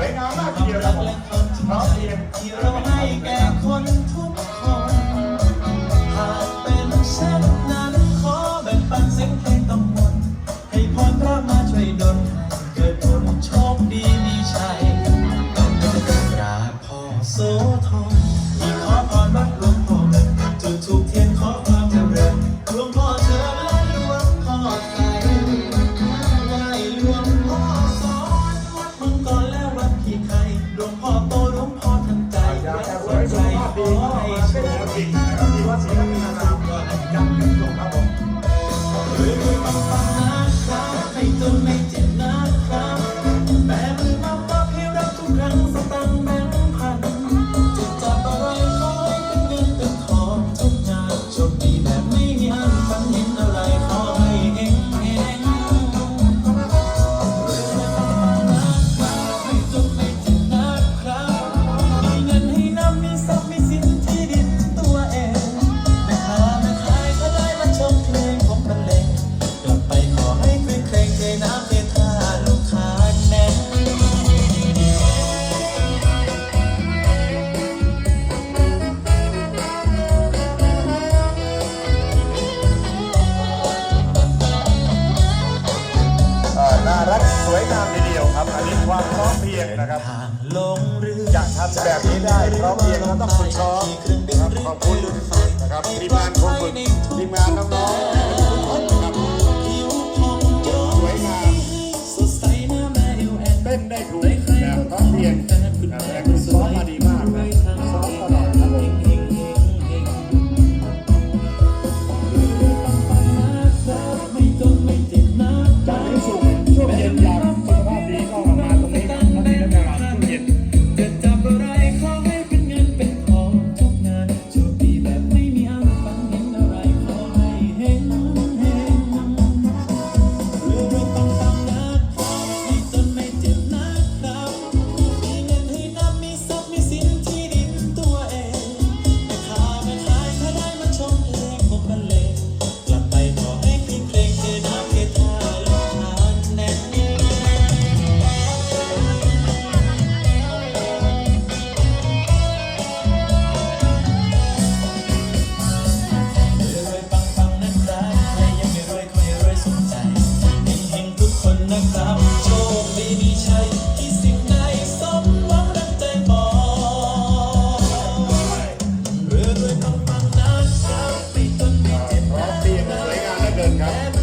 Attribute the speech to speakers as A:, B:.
A: วยงามมากทีเดียวครับผมพร้อมเรียนที่เราให้แก ความรักไม่ต้อง น
B: ่ารักสวยงามทีเดียวครับ อันนี้ความพอมเพียงนะครับ
A: อยากทำแบบนี้ได้พร้อเพียงก็ต้องฝึกซ้อมครับขอบคุณนะครับทีมงานของฝึกทีมงานน้องๆ Yeah.